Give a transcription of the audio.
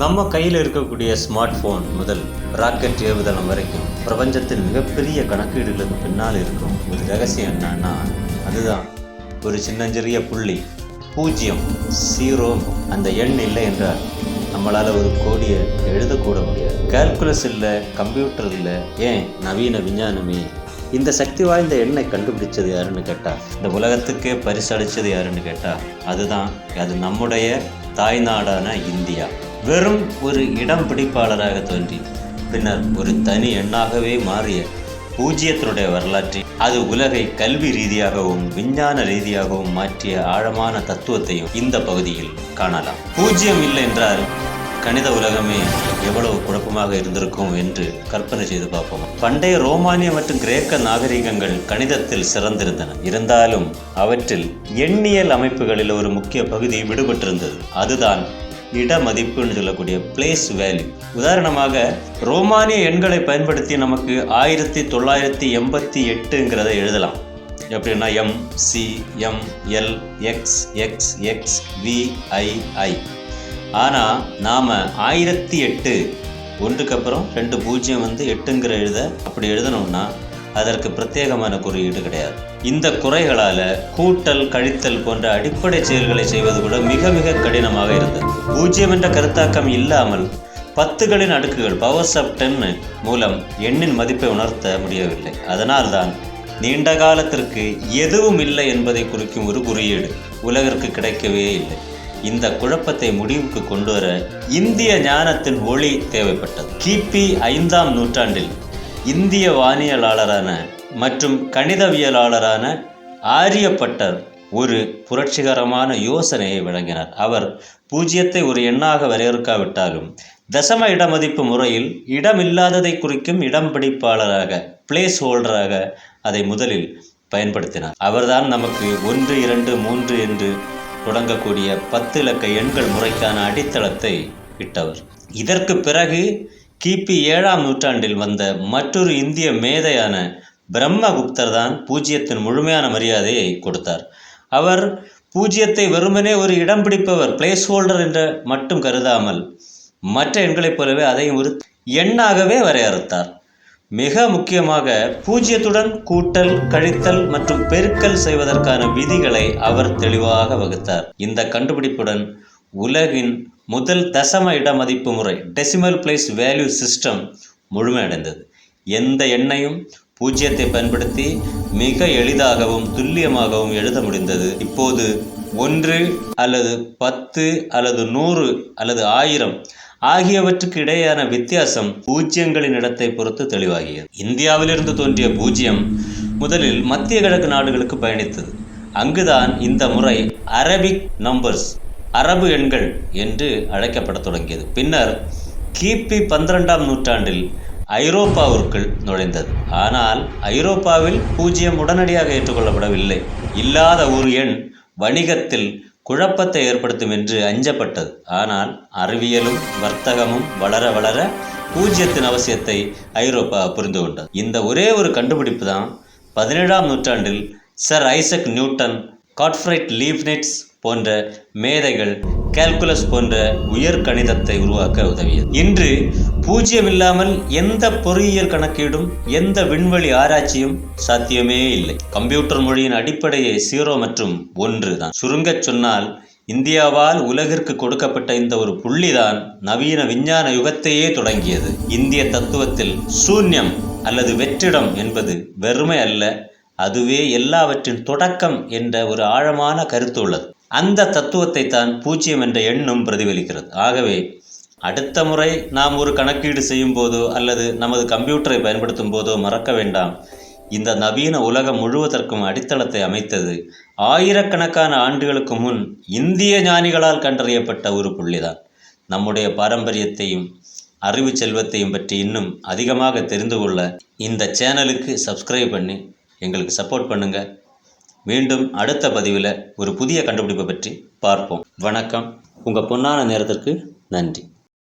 நம்ம கையில் இருக்கக்கூடிய ஸ்மார்ட் ஃபோன் முதல் ராக்கெட் ஏவுதளம் வரைக்கும் பிரபஞ்சத்தின் மிகப்பெரிய கணக்கீடுகளுக்கு பின்னால் இருக்கும் ஒரு ரகசியம் என்னன்னா அதுதான். ஒரு சின்னஞ்சிறிய புள்ளி பூஜ்ஜியம் ஜீரோ அந்த எண் இல்லை என்றால் நம்மளால் ஒரு கோடியை எழுதக்கூட முடியாது. கேல்குலஸ் இல்லை கம்ப்யூட்டர் இல்லை ஏன் நவீன விஞ்ஞானமே? இந்த சக்தி வாய்ந்த எண்ணை கண்டுபிடிச்சது யாருன்னு கேட்டால் இந்த உலகத்துக்கே பரிசளித்தது யாருன்னு கேட்டால் அதுதான் அது நம்முடைய தாய்நாடான இந்தியா. வெறும் ஒரு இடம் பிடிப்பாளராக தோன்றி பின்னர் ஒரு தனி எண்ணாகவே மாறிய பூஜ்ஜியத்தினுடைய வரலாற்றில் அது உலகை கல்வி ரீதியாகவும் விஞ்ஞான ரீதியாகவும் மாற்றிய ஆழமான தத்துவத்தையும் இந்த பகுதியில் காணலாம். பூஜ்ஜியம் இல்லை என்றால் கணித உலகமே எவ்வளவு குழப்பமாக இருந்திருக்கும் என்று கற்பனை செய்து பார்ப்போம். பண்டைய ரோமானிய மற்றும் கிரேக்க நாகரிகங்கள் கணிதத்தில் சிறந்திருந்தன. இருந்தாலும் அவற்றில் எண்ணியல் அமைப்புகளில் ஒரு முக்கிய பகுதி விடுபட்டிருந்தது. அதுதான் இட மதிப்புன்னு சொல்லக்கூடிய பிளேஸ் வேல்யூ உதாரணமாக ரோமானிய எண்களை பயன்படுத்தி நமக்கு ஆயிரத்தி தொள்ளாயிரத்தி எண்பத்தி எட்டுங்கிறத எழுதலாம். எப்படின்னா M C M L X X X V I I ஆனால் நாம் ஆயிரத்தி எட்டு ஒன்றுக்கு அப்புறம் ரெண்டு பூஜ்ஜியம் வந்து எட்டுங்கிற எழுத அப்படி எழுதணும்னா அதற்கு பிரத்யேகமான குறியீடு கிடையாது. இந்த குறைகளால் கூட்டல் கழித்தல் போன்ற அடிப்படை செயல்களை செய்வது கூட மிக மிக கடினமாக இருந்தது. பூஜ்ஜியம் என்ற கருத்தாக்கம் இல்லாமல் பத்துகளின் அடுக்குகள் பவர்ஸ் ஆஃப் டென் மூலம் எண்ணின் மதிப்பை உணர்த்த முடியவில்லை. அதனால்தான் நீண்ட காலத்திற்கு எதுவும் இல்லை என்பதை குறிக்கும் ஒரு குறியீடு உலகிற்கு கிடைக்கவே இல்லை. இந்த குழப்பத்தை முடிவுக்கு கொண்டு வர இந்திய ஞானத்தின் ஒளி தேவைப்பட்டது. கிபி ஐந்தாம் நூற்றாண்டில் இந்திய வானியலாளரான மற்றும் கணிதவியலாளரான ஆரியப்பட்டர் ஒரு புரட்சிகரமான யோசனையை வழங்கினார். அவர் பூஜ்ஜியத்தை ஒரு எண்ணாக வரையறுக்காவிட்டாலும் தசம இடமதிப்பு முறையில் இடமில்லாததை குறிக்கும் இடம் பிடிப்பாளராக பிளேஸ் ஹோல்டராக அதை முதலில் பயன்படுத்தினார். அவர்தான் நமக்கு ஒன்று இரண்டு மூன்று என்று தொடங்கக்கூடிய பத்து இலக்க எண்கள் முறைக்கான அடித்தளத்தை இட்டவர். இதற்கு பிறகு கிபி ஏழாம் நூற்றாண்டில் வந்த மற்றொரு இந்திய மேதையான பிரம்மகுப்தர் தான் பூஜ்ஜியத்தின் முழுமையான மரியாதையை கொடுத்தார். அவர் பூஜ்ஜியத்தை வெறுமனே ஒரு இடம் பிடிப்பவர் பிளேஸ் ஹோல்டர் என்ற மட்டும் கருதாமல் மற்ற எண்களைப் போலவே அதையும் ஒரு எண்ணாகவே வரையறுத்தார். மிக முக்கியமாக பூஜ்ஜியத்துடன் கூட்டல் கழித்தல் மற்றும் பெருக்கல் செய்வதற்கான விதிகளை அவர் தெளிவாக வகுத்தார். இந்த கண்டுபிடிப்புடன் உலகின் முதல் தசம இட மதிப்பு முறை டெசிமல் பிளேஸ் வேல்யூ சிஸ்டம் முழுமையடைந்தது. எந்த எண்ணையும் பூஜ்ஜியத்தை பயன்படுத்தி மிக எளிதாகவும் துல்லியமாகவும் எழுத முடிந்தது. இப்போது ஒன்று அல்லது பத்து அல்லது நூறு அல்லது ஆயிரம் ஆகியவற்றுக்கு இடையேயான வித்தியாசம் பூஜ்ஜியங்களின் இடத்தை பொறுத்து தெளிவாகியது. இந்தியாவிலிருந்து தோன்றிய பூஜ்ஜியம் முதலில் மத்திய கிழக்கு நாடுகளுக்கு பயணித்தது. அங்குதான் இந்த முறை அரபிக் நம்பர்ஸ் அரபு எண்கள் என்று அழைக்கப்படத் தொடங்கியது. பின்னர் கிபி பன்னிரெண்டாம் நூற்றாண்டில் ஐரோப்பாவிற்குள் நுழைந்தது. ஆனால் ஐரோப்பாவில் பூஜ்ஜியம் உடனடியாக ஏற்றுக்கொள்ளப்படவில்லை. இல்லாத ஒரு எண் வணிகத்தில் குழப்பத்தை ஏற்படுத்தும் என்று அஞ்சப்பட்டது. ஆனால் அறிவியலும் வர்த்தகமும் வளர வளர பூஜ்ஜியத்தின் அவசியத்தை ஐரோப்பா புரிந்து கொண்டது. இந்த ஒரே ஒரு கண்டுபிடிப்பு தான் பதினேழாம் நூற்றாண்டில் sir Isaac Newton Gottfried Leibniz போன்ற மேதைகள் கால்குலஸ் போன்ற உயர் கணிதத்தை உருவாக்க உதவியது. இன்று பூஜ்ஜியம் இல்லாமல் எந்த பொறியியல் கணக்கீடும் எந்த விண்வெளி ஆராய்ச்சியும் சாத்தியமே இல்லை. கம்ப்யூட்டர் மொழியின் அடிப்படையே சீரோ மற்றும் ஒன்று தான். சுருங்கச் சொன்னால் இந்தியாவால் உலகிற்கு கொடுக்கப்பட்ட இந்த ஒரு புள்ளிதான் நவீன விஞ்ஞான யுகத்தையே தொடங்கியது. இந்திய தத்துவத்தில் சூன்யம் அல்லது வெற்றிடம் என்பது வெறுமை அல்ல அதுவே எல்லாவற்றின் தொடக்கம் என்ற ஒரு ஆழமான கருத்து உள்ளது. அந்த தத்துவத்தை தான் பூஜ்ஜியம் என்ற எண்ணும் பிரதிபலிக்கிறது. ஆகவே அடுத்த முறை நாம் ஒரு கணக்கீடு செய்யும் போதோ அல்லது நமது கம்ப்யூட்டரை பயன்படுத்தும் போதோ மறக்க வேண்டாம். இந்த நவீன உலகம் முழுவதற்கும் அடித்தளத்தை அமைத்தது ஆயிரக்கணக்கான ஆண்டுகளுக்கு முன் இந்திய ஞானிகளால் கண்டறியப்பட்ட ஒரு புள்ளிதான். நம்முடைய பாரம்பரியத்தையும் அறிவு செல்வத்தையும் பற்றி இன்னும் அதிகமாக தெரிந்து கொள்ள இந்த சேனலுக்கு சப்ஸ்கிரைப் பண்ணி எங்களுக்கு சப்போர்ட் பண்ணுங்கள் மீண்டும் அடுத்த பதிவில் ஒரு புதிய கண்டுபிடிப்பை பற்றி பார்ப்போம். வணக்கம். உங்கள் பொன்னான நேரத்திற்கு நன்றி.